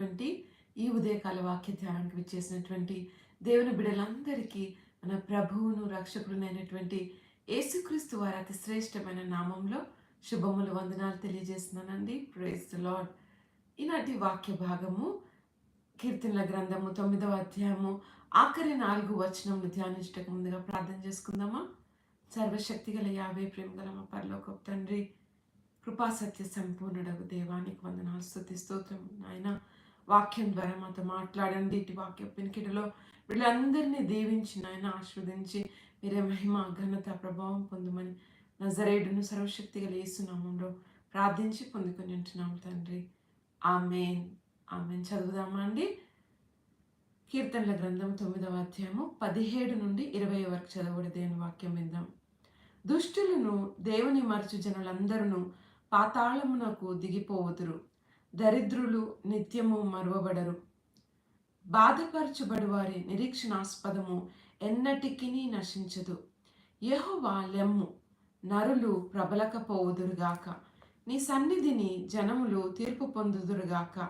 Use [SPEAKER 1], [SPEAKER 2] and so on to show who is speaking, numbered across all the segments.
[SPEAKER 1] ఉన్నటువంటి ఈ ఉదయకాల వాక్య ధ్యానానికి విచ్చేసినటువంటి దేవుని బిడ్డలందరికీ మన ప్రభువును రక్షకుడునైనటువంటి యేసుక్రీస్తు వారి అతి శ్రేష్టమైన నామంలో శుభములు వందనాలు తెలియజేస్తున్నానండి. ప్రేస్ ద లాడ్ ఈనాటి వాక్య భాగము కీర్తనల గ్రంథము తొమ్మిదవ అధ్యాయము ఆఖరి నాలుగు వచనములు ధ్యానించటకు ముందుగా ప్రార్థన చేసుకుందామా? సర్వశక్తి గల యాభై ప్రేమ గల మా పరలోక తండ్రి కృపాసత్య సంపూర్ణుడకు దేవానికి వందనాలు స్థుతి స్తోత్రం నాయన. వాక్యం ద్వారా మాతో మాట్లాడండి. ఇటు వాక్య పెనికిటిలో వీళ్ళందరినీ దీవించి నాయన ఆస్వాదించి మీరే మహిమ ఘనత ప్రభావం పొందమని నజరేడును సర్వశక్తిగా గల ప్రార్థించి పొందుకొని ఉంటున్నాము తండ్రి. ఆమెన్. ఆమెన్. చదువుదామా అండి? కీర్తనల గ్రంథం తొమ్మిదవ అధ్యాయము పదిహేడు నుండి ఇరవై వరకు చదవడి దేని వాక్యం విందాం. దుష్టులను దేవుని మరచు జనులందరూ పాతాళమునకు దిగిపోవుదురు. దరిద్రులు నిత్యము మరువబడరు. బాధపరచబడి వారి నిరీక్షణాస్పదము ఎన్నటికీ నశించదు. యహోవా లెమ్ము నరులు ప్రబలకపోవుదురుగాక. నీ సన్నిధిని జనములు తీర్పు పొందుదురుగాక.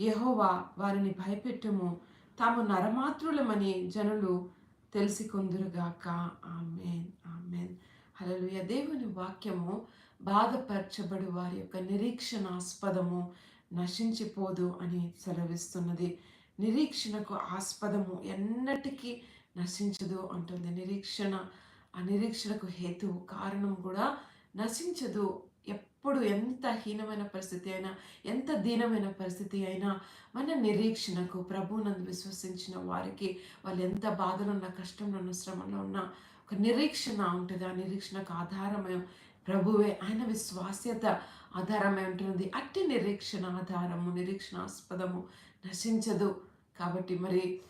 [SPEAKER 1] యహోవా వారిని భయపెట్టుము తాము నరమాతృలమని జనులు తెలిసికొందురుగాక. Amen amen. హలలుయ దేవుని వాక్యము బాధపరచబడి వారి యొక్క నిరీక్షణాస్పదము నశించిపోదు అని సెలవిస్తున్నది. నిరీక్షణకు ఆస్పదము ఎన్నటికీ నశించదు అంటుంది. నిరీక్షణ ఆ నిరీక్షణకు హేతు కారణం కూడా నశించదు. ఎప్పుడు ఎంత హీనమైన పరిస్థితి అయినా ఎంత దీనమైన పరిస్థితి అయినా మన నిరీక్షణకు ప్రభునందు విశ్వసించిన వారికి వాళ్ళు ఎంత బాధలో ఉన్న కష్టంలో ఉన్న శ్రమలో ఉన్న ఒక నిరీక్షణ ఉంటుంది. ఆ నిరీక్షణకు ఆధారమై ప్రభువే ఆయన విశ్వాస్యత ఆధారమై ఉంటుంది. అట్టి నిరీక్షణ ఆధారము నిరీక్షణాస్పదము నశించదు. కాబట్టి మరి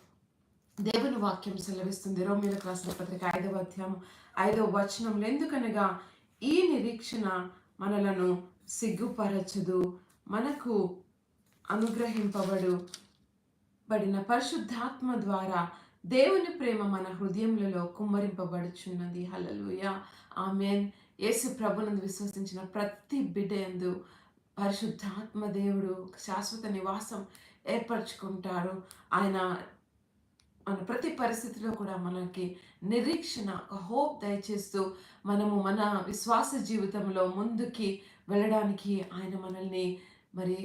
[SPEAKER 1] దేవుని వాక్యం సెలవిస్తుంది. రోమిలకు రాసిన పత్రిక ఐదవ అధ్యాయం ఐదవ వచనంలో ఎందుకనగా ఈ నిరీక్షణ మనలను సిగ్గుపరచదు మనకు అనుగ్రహింపబడు బడిన పరిశుద్ధాత్మ ద్వారా దేవుని ప్రేమ మన హృదయంలో కుమ్మరింపబడుచున్నది. హలలుయ ఆమెన్. యేసు ప్రభునందు విశ్వసించిన ప్రతి బిడ్డ ఎందు పరిశుద్ధాత్మ దేవుడు శాశ్వత నివాసం ఏర్పరచుకుంటారు ఆయన మన ప్రతి పరిస్థితిలో కూడా మనకి నిరీక్షణ ఒక హోప్ దయచేస్తూ మనము మన విశ్వాస జీవితంలో ముందుకి వెళ్ళడానికి ఆయన మనల్ని మరి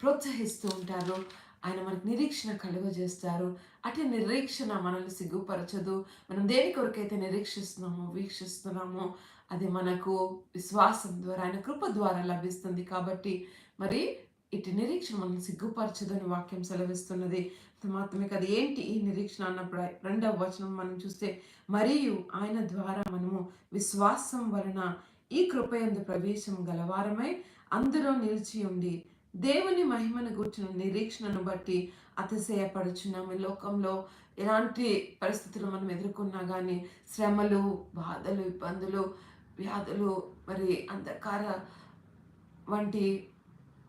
[SPEAKER 1] ప్రోత్సహిస్తూ ఉంటారు. ఆయన మనకు నిరీక్షణ కలుగజేస్తారు. అటు నిరీక్షణ మనల్ని సిగ్గుపరచదు. మనం దేని కొరకైతే నిరీక్షిస్తున్నామో వీక్షిస్తున్నామో అది మనకు విశ్వాసం ద్వారా ఆయన కృప ద్వారా లభిస్తుంది. కాబట్టి మరి ఇటు నిరీక్షణ మనల్ని సిగ్గుపరచదు అని వాక్యం సెలవిస్తున్నది. మాత్రమే కదా ఏంటి ఈ నిరీక్షణ అన్నప్పుడు రెండవ వచనం మనం చూస్తే మరియు ఆయన ద్వారా మనము విశ్వాసం వలన ఈ కృపయందు ప్రవేశం గలవారమై అందులో నిలిచి ఉండి దేవుని మహిమను కూర్చున్న నిరీక్షణను బట్టి అతిశయపడుచున్నాము. లోకంలో ఎలాంటి పరిస్థితులు మనం ఎదుర్కొన్నా కానీ శ్రమలు బాధలు ఇబ్బందులు వ్యాధులు మరి అంధకార వంటి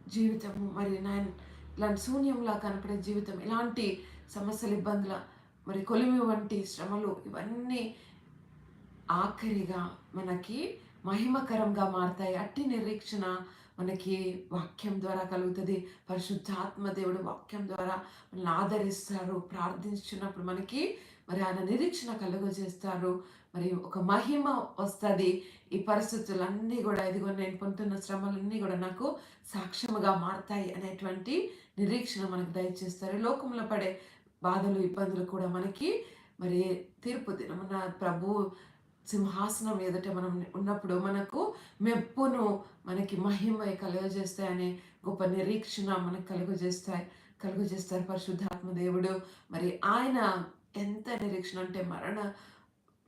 [SPEAKER 1] జీవితము మరి నాయన ఇలాంటి శూన్యంలా కనపడే జీవితం ఇలాంటి సమస్యలు ఇబ్బందుల మరి కొలిమి వంటి శ్రమలు ఇవన్నీ ఆఖరిగా మనకి మహిమకరంగా మారుతాయి. అట్టి నిరీక్షణ మనకి వాక్యం ద్వారా కలుగుతుంది. పరిశుద్ధాత్మ దేవుడు వాక్యం ద్వారా మనల్ని ఆదరిస్తారు. ప్రార్థించున్నప్పుడు మనకి మరి ఆయన నిరీక్షణ కలుగజేస్తారు. మరి ఒక మహిమ వస్తుంది. ఈ పరిస్థితులన్నీ కూడా ఇదిగో నేను పొందుతున్న శ్రమలన్నీ కూడా నాకు సాక్ష్యముగా మారతాయి అనేటువంటి నిరీక్షణ మనకు దయచేస్తారు. లోకంలో పడే బాధలు ఇబ్బందులు కూడా మనకి మరి తీర్పు దినమున ప్రభు సింహాసనం ఎదుట మనం ఉన్నప్పుడు మనకు మెప్పును మనకి మహిమ కలుగజేస్తాయనే గొప్ప నిరీక్షణ మనకు కలుగజేస్తాయి కలుగజేస్తారు పరిశుద్ధాత్మ దేవుడు. మరి ఆయన ఎంత నిరీక్షణ అంటే మరణ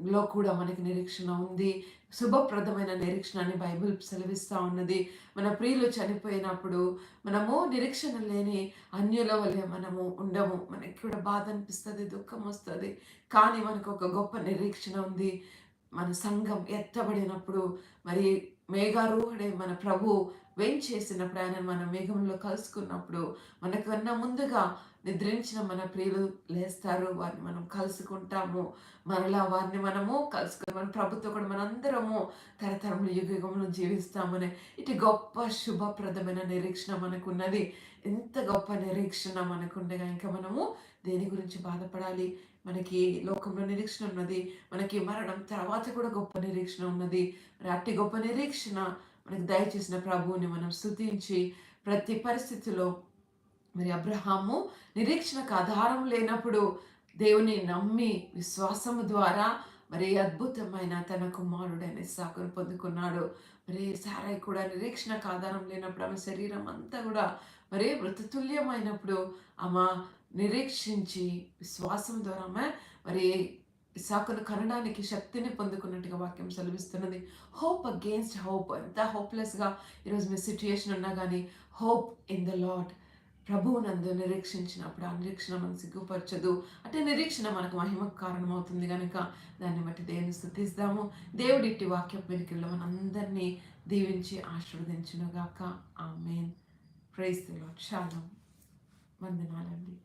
[SPEAKER 1] లో కూడా మనకి నిరీక్షణ ఉంది. శుభప్రదమైన నిరీక్షణ అని బైబిల్ సెలవిస్తూ ఉన్నది. మన ప్రియులు చనిపోయినప్పుడు మనము నిరీక్షణ లేని అన్యుల వల్లే మనము ఉండము. మనకి కూడా బాధ అనిపిస్తుంది దుఃఖం వస్తుంది. కానీ మనకు ఒక గొప్ప నిరీక్షణ ఉంది. మన సంఘం ఎత్తబడినప్పుడు మరి మేఘారూహుడే మన ప్రభు వేంచేసినప్పుడు ఆయన మన మేఘంలో కలుసుకున్నప్పుడు మనకన్నా ముందుగా నిద్రించిన మన ప్రియులు లేస్తారు. వారిని మనం కలుసుకుంటాము. మరలా వారిని మనము కలుసుకుని మన ప్రభుత్వం కూడా మనందరము తరతరములు యుగ యుగములు జీవిస్తామని ఇటు గొప్ప శుభప్రదమైన నిరీక్షణ మనకున్నది. ఎంత గొప్ప నిరీక్షణ మనకుండగా ఇంకా మనము దేని గురించి బాధపడాలి? మనకి లోకంలో నిరీక్షణ ఉన్నది. మనకి మరణం తర్వాత కూడా గొప్ప నిరీక్షణ ఉన్నది. మరి అట్టి గొప్ప నిరీక్షణ మనకు దయచేసిన ప్రభువుని మనం స్థుతించి ప్రతి పరిస్థితిలో మరి అబ్రహాము నిరీక్షణకు ఆధారం లేనప్పుడు దేవుని నమ్మి విశ్వాసము ద్వారా మరి అద్భుతమైన తన కుమారుడైన సాకును పొందుకున్నాడు. మరి సారాయి కూడా నిరీక్షణకు ఆధారం లేనప్పుడు ఆమె శరీరం అంతా కూడా మరి మృతతుల్యమైనప్పుడు ఆమె నిరీక్షించి విశ్వాసం ద్వారా మరి ఇసాకును కనడానికి శక్తిని పొందుకున్నట్టుగా వాక్యం సెలవిస్తున్నది. హోప్ అగేన్స్ట్ హోప్ ఎంత హోప్లెస్గా ఈరోజు మీ సిచ్యుయేషన్ ఉన్నా కానీ హోప్ ఇన్ ద లాడ్ ప్రభువు నందు నిరీక్షించినప్పుడు ఆ నిరీక్షణ మనం సిగ్గుపరచదు. అంటే నిరీక్షణ మనకు మహిమకు కారణమవుతుంది కనుక దాన్ని బట్టి దేవుని స్థుతిస్తాము. దేవుడి ఇట్టి వాక్యం వెనుకల్లో మనందరినీ దీవించి ఆశీర్వదించునుగాక. ఆ మెయిన్ ప్రైజ్ లాడ్ శాలం వందనాలండి.